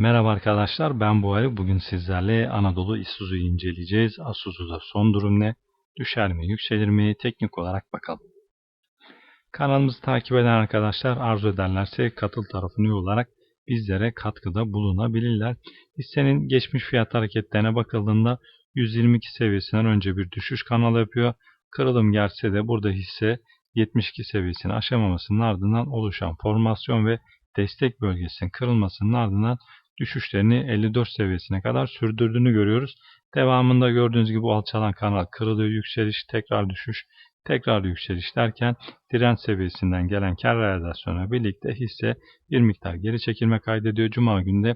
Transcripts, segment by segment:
Merhaba arkadaşlar ben Buhari. Bugün sizlerle Anadolu Isuzu'yu inceleyeceğiz. Isuzu'da son durum ne? Düşer mi, yükselir mi? Teknik olarak bakalım. Kanalımızı takip eden arkadaşlar arzu ederlerse katıl tarafını üye olarak bizlere katkıda bulunabilirler. Hissenin geçmiş fiyat hareketlerine bakıldığında 122 seviyesinden önce bir düşüş kanalı yapıyor. Kırılım gelse de burada hisse 72 seviyesini aşamamasının ardından oluşan formasyon ve destek bölgesinin kırılmasının ardından düşüşlerini 54 seviyesine kadar sürdürdüğünü görüyoruz. Devamında gördüğünüz gibi alçalan kanal kırılıyor, yükseliş, tekrar düşüş, tekrar yükseliş derken direnç seviyesinden gelen kar realizasyonu birlikte hisse bir miktar geri çekilme kaydediyor. Cuma günde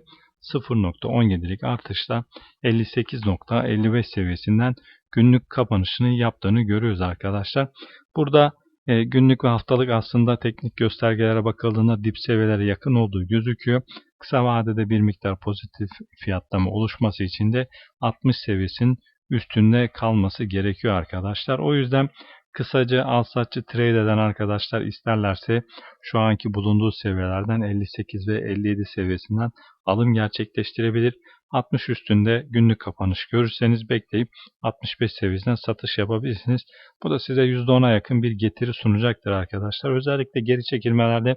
0.17'lik artışla 58.55 seviyesinden günlük kapanışını yaptığını görüyoruz arkadaşlar. Burada e, günlük ve haftalık aslında teknik göstergelere bakıldığında dip seviyelere yakın olduğu gözüküyor. Kısa vadede bir miktar pozitif fiyatlama oluşması için de 60 seviyesinin üstünde kalması gerekiyor arkadaşlar. O yüzden kısaca al satçı trade eden arkadaşlar isterlerse şu anki bulunduğu seviyelerden 58 ve 57 seviyesinden alım gerçekleştirebilir. 60 üstünde günlük kapanış görürseniz bekleyip 65 seviyesinden satış yapabilirsiniz. Bu da size %10'a yakın bir getiri sunacaktır arkadaşlar. Özellikle geri çekilmelerde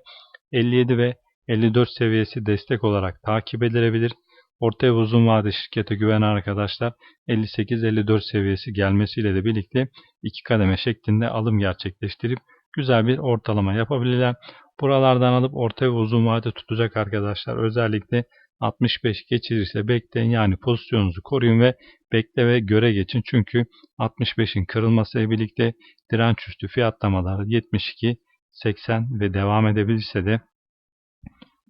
57 ve 54 seviyesi destek olarak takip edilebilir. Orta ve uzun vade şirkete güvenen arkadaşlar 58-54 seviyesi gelmesiyle de birlikte iki kademe şeklinde alım gerçekleştirip güzel bir ortalama yapabilirler. Buralardan alıp orta ve uzun vade tutacak arkadaşlar özellikle 65 geçirirse bekleyin yani pozisyonunuzu koruyun ve bekle ve göre geçin. Çünkü 65'in kırılmasıyla birlikte direnç üstü fiyatlamalar 72, 80 ve devam edebilirse de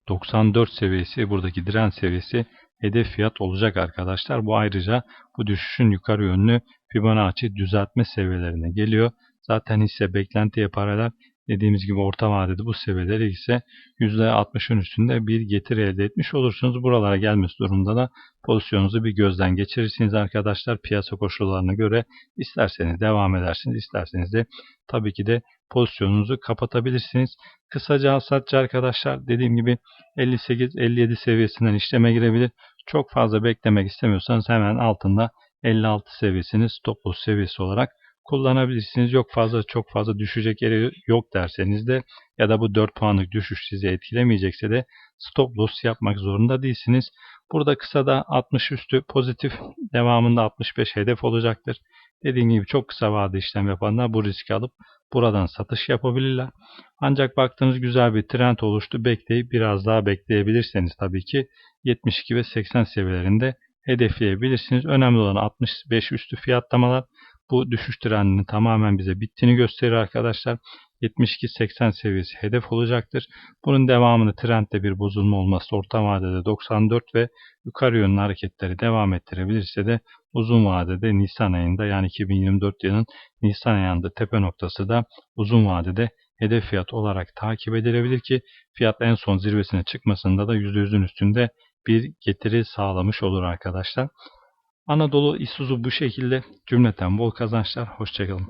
94 seviyesi buradaki direnç seviyesi hedef fiyat olacak arkadaşlar. Bu ayrıca bu düşüşün yukarı yönlü Fibonacci düzeltme seviyelerine geliyor. Zaten hisse beklentiye paralel dediğimiz gibi orta vadede bu seviyeleri ise %60'ın üstünde bir getiri elde etmiş olursunuz. Buralara gelmesi durumda da pozisyonunuzu bir gözden geçirirsiniz arkadaşlar. Piyasa koşullarına göre isterseniz devam edersiniz, isterseniz de tabii ki de pozisyonunuzu kapatabilirsiniz. Kısaca alsatçı arkadaşlar dediğim gibi 58-57 seviyesinden işleme girebilir. Çok fazla beklemek istemiyorsanız hemen altında 56 seviyesini stop loss seviyesi olarak kullanabilirsiniz. Yok fazla çok fazla düşecek yeri yok derseniz de ya da bu 4 puanlık düşüş sizi etkilemeyecekse de stop loss yapmak zorunda değilsiniz. Burada kısa da 60 üstü pozitif devamında 65 hedef olacaktır. Dediğim gibi çok kısa vade işlem yapanlar bu riski alıp buradan satış yapabilirler. Ancak baktığınız güzel bir trend oluştu. Bekleyip biraz daha bekleyebilirseniz tabii ki 72 ve 80 seviyelerinde hedefleyebilirsiniz. Önemli olan 65 üstü fiyatlamalar bu düşüş trendinin tamamen bize bittiğini gösterir arkadaşlar. 72-80 seviyesi hedef olacaktır. Bunun devamını trendde bir bozulma olması orta vadede 94 ve yukarı yönlü hareketleri devam ettirebilirse de uzun vadede Nisan ayında yani 2024 yılının Nisan ayında tepe noktası da uzun vadede hedef fiyat olarak takip edilebilir ki fiyat en son zirvesine çıkmasında da %100'ün üstünde bir getiri sağlamış olur arkadaşlar. Anadolu Isuzu bu şekilde cümleten bol kazançlar. Hoşçakalın.